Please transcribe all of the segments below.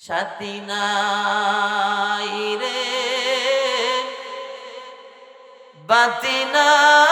সাথী নাই রে। বাতি নাই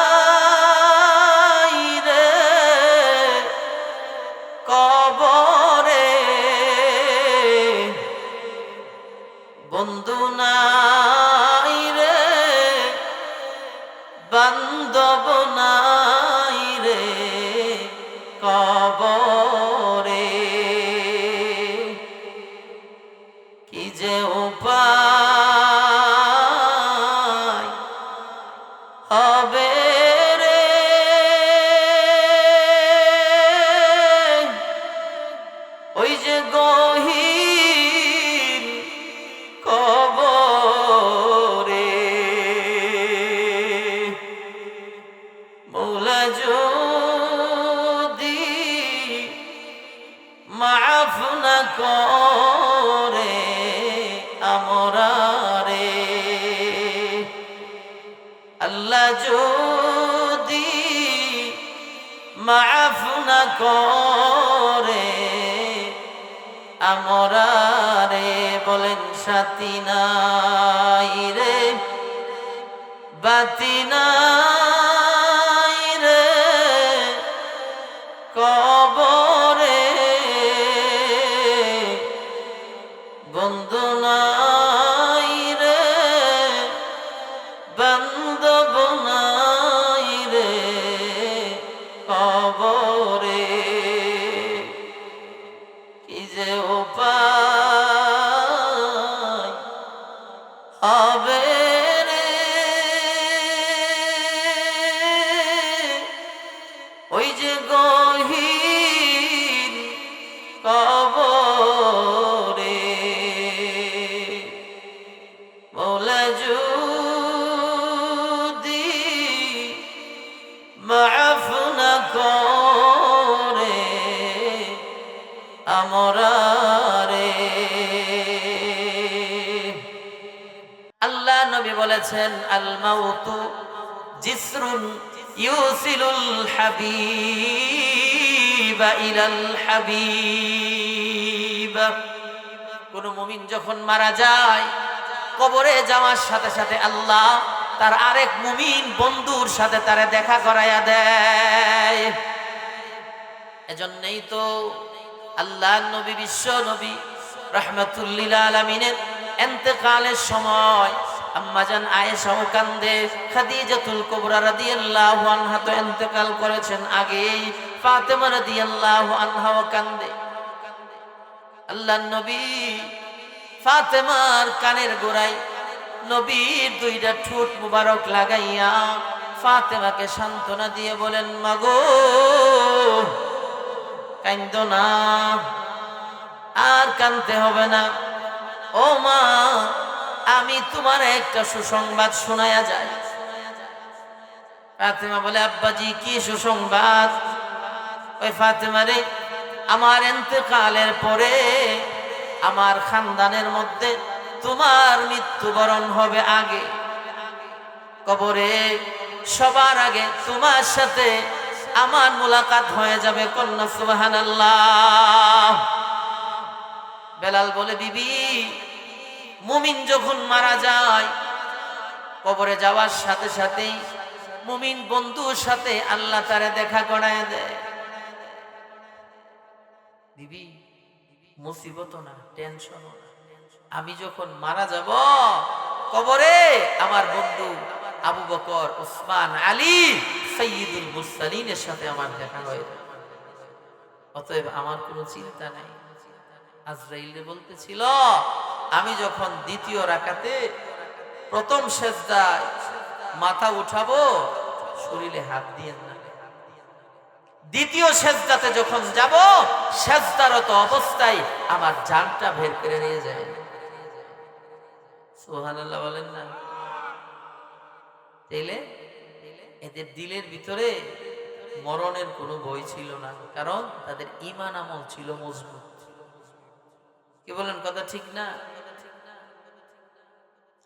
না করে। আমরা রে বলেন সাথী নাই রে। বাতি নাই রে। কবরে বন্ধু নাই রে। বান্ধব বলেছেন আল মাউতু জিসরুন ইউসিলুল হাবিব ইলাল হাবিব। কোন মুমিন যখন মারা যায়, কবরে যাওয়ার সাথে সাথে আল্লাহ তার আরেক মুমিন বন্ধুর সাথে তারে দেখা করাইয়া দেয়। এজন্যই তো আল্লাহ নবী, বিশ্ব নবী, রহমতুল্লিল আলমিনের এন্তেকালের সময় আম্মাজান আয়েশাও কান্দে। খাদিজাতুল কুবরা রাদিয়াল্লাহু আনহা তো এন্তেকাল করেছেন আগেই। ফাতেমা রাদিয়াল্লাহু আনহাও কান্দে। আল্লাহ নবী ফাতেমার কানের গোড়ায় নবীর দুইটা ঠোঁট মুবারক লাগাইয়া ফাতেমাকে সান্ত্বনা দিয়ে বলেন, মাগো কান্দ না, আর কানতে হবে না। ও মা আমি তোমার একটা সুসংবাদ শোনায়া যাই। ফাতেমা বলে, আব্বাজি, কি সুসংবাদ? ওই ফাতেমা রে, আমার এতেকালের পরে আমার খানদানের মধ্যে তোমার মৃত্যুবরণ হবে আগে। কবরে সবার আগে তোমার সাথে আমার মোলাকাত হয়ে যাবে, কন্যা সুবাহান বেলাল বলে, বিবি মুমিন যখন মারা যায়, কবরে যাওয়ার সাথে সাথেই মুমিন বন্ধুর সাথে আল্লাহ তারে দেখা করায় দেয়। দিবি মুসিবত না টেনশন আমি যখন মারা যাব, কবরে আমার বন্ধু আবু বকর ওসমান আলী সৈয়দুল মুরসালিনের সাথে আমার দেখা হয়ে। অতএব আমার কোনো চিন্তা নাই। আজরাইলে বলতেছিল আমি যখন দ্বিতীয় রাকাতে প্রথম মাথা উঠাবো, শরীরে হাত দিয়ে দ্বিতীয় সেজদাতে যখন যাব, সেজদারত অবস্থায় আমার জানটা বের করে নিয়ে যায়। সুবহানাল্লাহ বলেন না। তাইলে এদের দিলের ভিতরে মরণের কোনো বই ছিল না, কারণ তাদের ইমান আমল ছিল মজবুত। কি বলেন, কথা ঠিক না?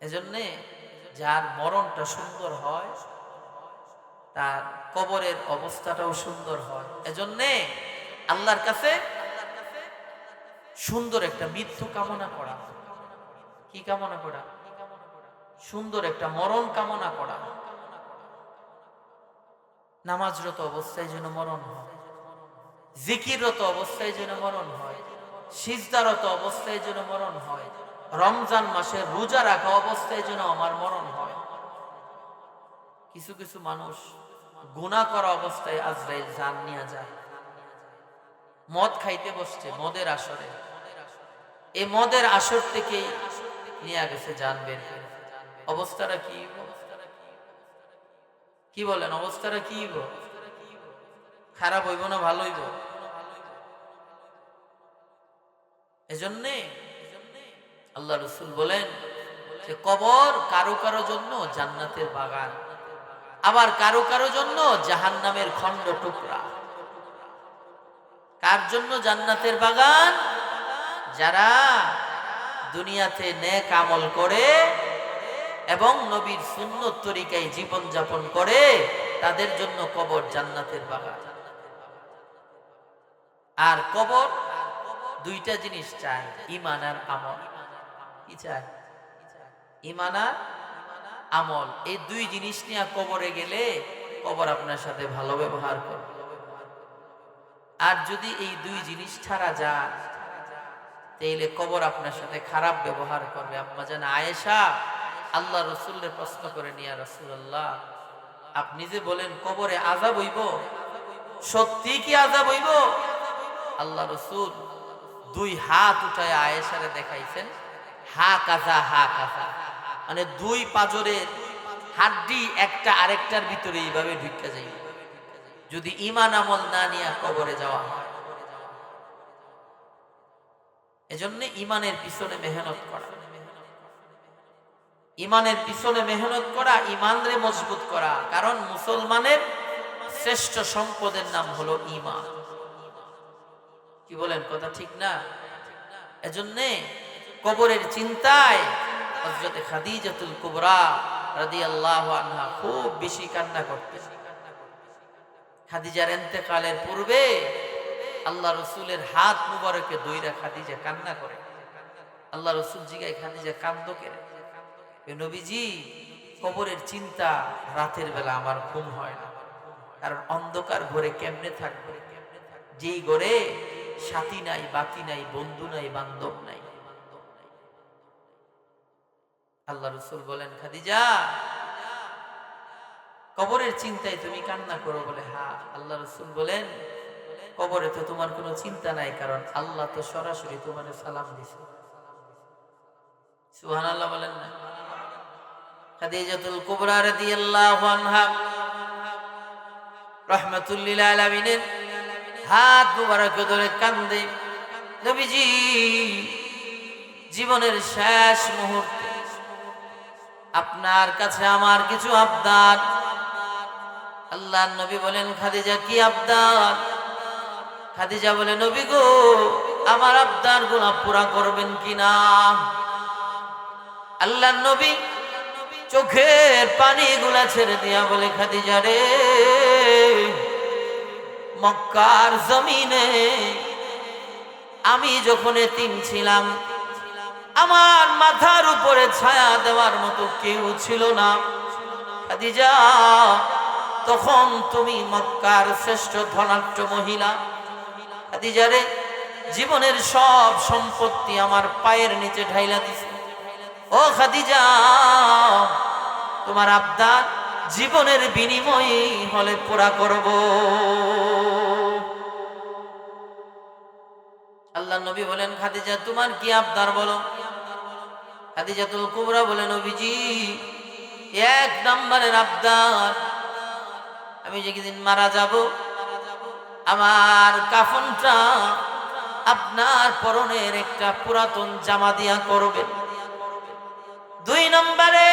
এজন্যে যার মরণটা সুন্দর হয়, তার কবরের অবস্থাটাও সুন্দর হয়। এজন্যে আল্লাহর কাছে সুন্দর একটা মৃত্যু কামনা করা। কি কামনা করা? সুন্দর একটা মরণ কামনা করা। নামাজরত অবস্থায় যেন মরণ হয়, জিকিররত অবস্থায় যেন মরণ হয়। সিজদারত অবস্থায় যেন মরণ হয়। রমজান মাসে রোজা রাখা অবস্থায় যেন আমার মরণ হয়। কিছু কিছু মানুষ গুণা করা অবস্থায় আজরাইল জান নিয়ে যায়। মদ খাইতে বসছে মদের আসরে। এই মদের আসর থেকে নিয়ে গেছে জান বের অবস্থাটা কি? কি বলেন, অবস্থাটা কি? খারাপ হইব না ভালো হইব? এজন্যে আল্লাহ রসুল বলেন যে কবর কারও কারও জন্য জান্নাতের বাগান, আবার কারও কারও জন্য জাহান্নামের খণ্ড টুকরা। কার জন্য জান্নাতের বাগান? যারা দুনিয়াতে নেক আমল করে এবং নবীর সুন্নত তরিকায় জীবন যাপন করে, তাদের জন্য কবর জান্নাতের বাগান। আর কবর দুইটা জিনিস চাই ইমান আর আমল। কি চায় ইমান আর আমল। এই দুই জিনিস নিয়ে কবরে গেলে কবর আপনার সাথে ভালো ব্যবহার করবে। আর যদি এই দুই জিনিস ছাড়া যান তাইলে কবর আপনার সাথে খারাপ ব্যবহার করবে। আম্মা জান আয়েশা, আল্লাহ রসুল্লের প্রশ্ন করে নিয়া রসুল্লাহ আপনি যে বলেন কবরে আজাব হইব সত্যি কি আজাব হইব? আল্লাহ রসুল দুই হাত উঠায় আয়েশারে দেখাইছেন, হা কাজা হা কাজা। মানে দুই পাজরের হাড্ডি একটা আরেকটার ভিতরে এইভাবে ঢুকা যাই যদি ইমান আমল না নিয়ে কবরে যাওয়া হয়। এজন্য ইমানের পিছনে মেহনত করা। ইমানের পিছনে মেহনত করা ইমানরে মজবুত করা। কারণ মুসলমানের শ্রেষ্ঠ সম্পদের নাম হলো ইমান কি বলেন, কথা ঠিক না? এজন্যে কবরের চিন্তায় খাদিজাতুল কুবরা রাদিয়াল্লাহু আনহা খুব বেশি কান্না করতেন। খাদিজার এন্তেকালের পূর্বে আল্লাহ রসুলের হাত মুবারকে দইরা খাদিজা কান্না করে। আল্লাহ রসুল জিগায় খাদিজা কান্দ এ নবীজি, কবরের চিন্তা রাতের বেলা আমার ঘুম হয় না। কারণ অন্ধকার ঘরে কেমনে থাকবে? যেই ঘরে সাথী নাই বাতি নাই, বন্ধু নাই, বান্ধব নাই। আল্লাহ রসুল বলেন, খাদিজা, কবরের চিন্তায় তুমি কান্না করো বলে, হা, আল্লাহ রসুল বলেন, কবরে তো তোমার কোনো চিন্তা নাই, কারণ আল্লাহ তো সরাসরি তোমার সালাম দিছে। সুহান আল্লাহ বলেন না। খাদিজাতুল কুবরা রাদিয়াল্লাহু আনহা রহমাতুল্লিল আলামিনের হাত মুবারক ধরে কান্দে। নবীজি, জীবনের শেষ মুহূর্তে আপনার কাছে আমার কিছু আবদার। আল্লাহ নবী বলেন, খাদিজা, কি আবদার? খাদিজা বলে, নবী গো, আমার আবদারগুলা পুরা করবেন কিনা? আল্লাহ নবী চোখের পানি গুলা ছেড়ে দিয়া বলে, খাদিজা রে মক্কার জমিনে আমি যখন তিন ছিলাম, আমার মাথার উপরে ছায়া দেওয়ার মতো কেউ ছিল না। তখন তুমি মক্কার শ্রেষ্ঠ ধনাঢ্য মহিলা। খাদিজারে জীবনের সব সম্পত্তি আমার পায়ের নিচে ঢাইলা দিছে। ও খাদিজা, তোমার আবদার? জীবনের বিনিময়ে হলে পুরা করব। আল্লাহ নবী বলেন, খাদিজা, তোমার কি আবদার বলো? খাদিজাতুল কুবরা বলে, নবীজি, এক নম্বরের আবদার, আমি যেদিন মারা যাব, আমার কাফনটা আপনার পরনের একটা পুরাতন জামা দিয়া করবে। দুই নম্বরে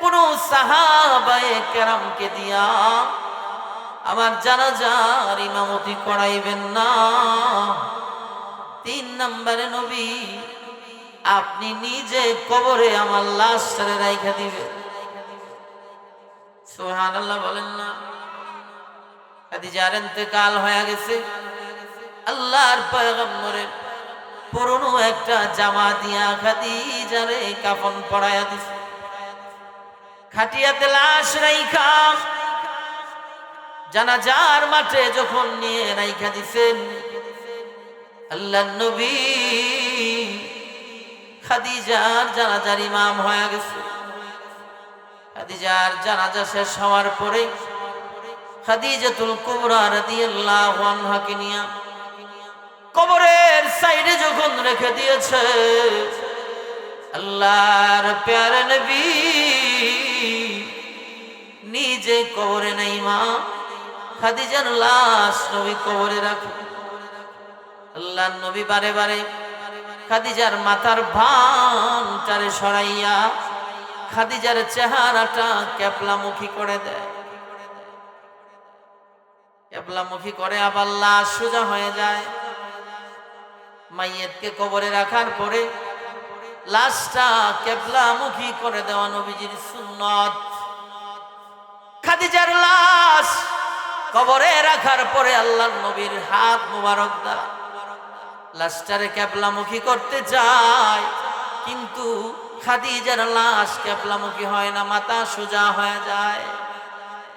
কোন সাহাবায়ে কেরামকে দিয়া আমার জানাজার ইমামতি করাইবেন না। তিন নম্বরে নবী, আপনি নিজে কবরে আমার লাশ ছেড়ে রাইখা দিবেন। সোহান আল্লাহ বলেন না। খাদিজার ইন্তেকাল হয়ে গেছে। আল্লাহর পয়গম্বরের পুরনো একটা জামা দিয়া খাদিজারে কাফন পড়াইয়া দিছে। খাটিয়াতে লাশ রাইখা। জানাজার মাঠে যখন নিয়ে রাইখা দিছেন আল্লাহ নবী খাদিজার জানাজার ইমাম হয়ে গেছে। খাদিজার জানাজা শেষ হওয়ার পরে খাদিজাতুল কুবরা রাদিয়াল্লাহু আনহাকে নিয়া কবরের সাইডে যখন রেখে দিয়েছে, আল্লাহর প্যারে নবী নিজে কবরে নাই মা। খাদিজার লাশ নবী কবরে রাখে। আল্লাহ নবী বারে বারে খাদিজার মাথার ভানটারে সরাইয়া খাদিজার চেহারাটা ক্যাপলামুখী করে দেয়। ক্যাপলামুখী করে আবার লাশ সোজা হয়ে যায়। মাইয়েতকে কবরে রাখার পরে লাশটা কেবলামুখী করে দেওয়া নবীজির সুন্নত। খাদিজার লাশ কবরে রাখার পরে আল্লাহ নবীর হাত মুবারক দ্বারা। লাশটারে কেবলামুখী করতে যায় কিন্তু খাদিজার লাশ কেবলামুখী হয় না, মাথা সোজা হয়ে যায়।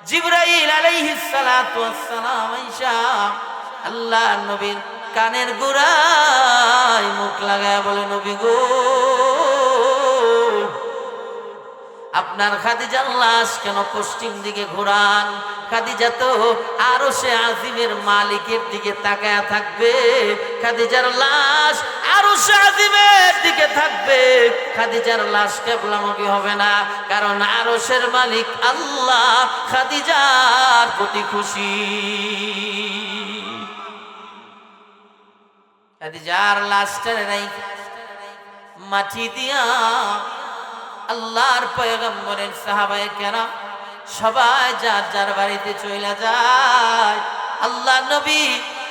জিব্রাইল আলাইহিস সালাতু ওয়াস সালাম আয়েশা আল্লাহ নবীর কানের গোড়ায় মুখ লাগায় বলে, নবী গো আপনার খাদিজার লাশ কেন পশ্চিম দিকে ঘোরান। খাদিজা তো আরও সে আজিমের মালিকের দিকে তাকায়া থাকবে। খাদিজার লাশ আরও সে আজিমের দিকে থাকবে। খাদিজার লাশ কেবলামুখী হবে না, কারণ আরশের মালিক আল্লাহ খাদিজার প্রতি খুশি। খাদিজার লাশটারে নাই, মাটি দিয়া আল্লাহর পয়গম্বরের সাহাবায়ে কেরাম সবাই যার যার বাড়িতে চলে যায়, আল্লাহ নবী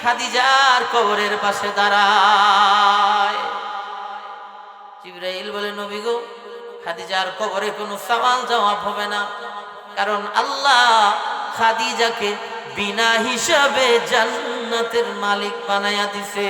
খাদিজার কবরের পাশে দাঁড়ায়। বলে, নবী গো, খাদিজার কবরে কোনো সওয়াল জবাব হবে না, কারণ আল্লাহ খাদিজাকে বিনা হিসাবে জান্নাতের মালিক বানায়া দিছে।